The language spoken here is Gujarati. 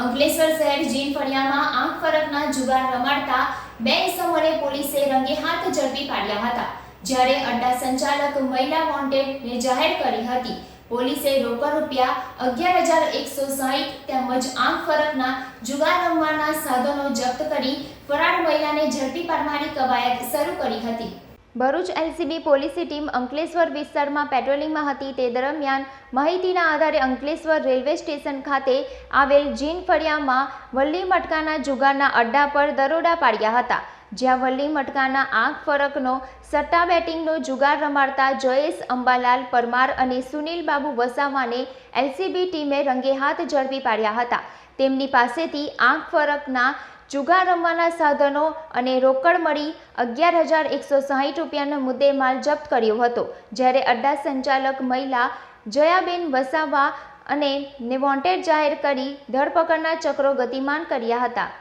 અંકલેશ્વર શહેર જીન ફળિયામાં આંખ ફરકના જુગાર રમાડતા બે ઇસમોને પોલીસે રંગે હાથ ઝડપી પાડ્યા હતા, જ્યારે અડ્ડા સંચાલક મહિલા વોન્ટેડને જાહેર કરી હતી. પોલીસે રોકડ રૂપિયા અગિયાર હજાર એકસો સાહીઠ તેમજ આંખ ફરકના જુગાર રમવાના સાધનો જપ્ત કરી ફરાર મહિલાને ઝડપી પાડવાની કવાયત શરૂ કરી હતી. ભરૂચ એલસીબી પોલીસની ટીમ અંકલેશ્વર વિસ્તારમાં પેટ્રોલિંગમાં હતી. તે દરમિયાન માહિતીના આધારે અંકલેશ્વર રેલવે સ્ટેશન ખાતે આવેલ જીન ફળિયામાં વલ્લી મટકાના જુગારના અડ્ડા પર દરોડા પાડ્યા હતા. જ્યાં વલ્લી મટકાના આંખ ફરકનો સટ્ટા બેટિંગનો જુગાર રમાડતા જયેશ અંબાલાલ પરમાર અને સુનિલ બાબુ વસાવાને એલસીબી ટીમે રંગે હાથ ઝડપી પાડ્યા હતા. તેમની પાસેથી આંખ ફરકના જુગાર રમવાના સાધનો અને રોકડ મળી અગિયાર હજાર એકસો સાહીઠ રૂપિયાનો મુદ્દેમાલ જપ્ત કર્યો હતો, જ્યારે અડ્ડા સંચાલક મહિલા જયાબેન વસાવા અને ને વોન્ટેડ જાહેર કરી ધરપકડના ચક્રો ગતિમાન કર્યા હતા.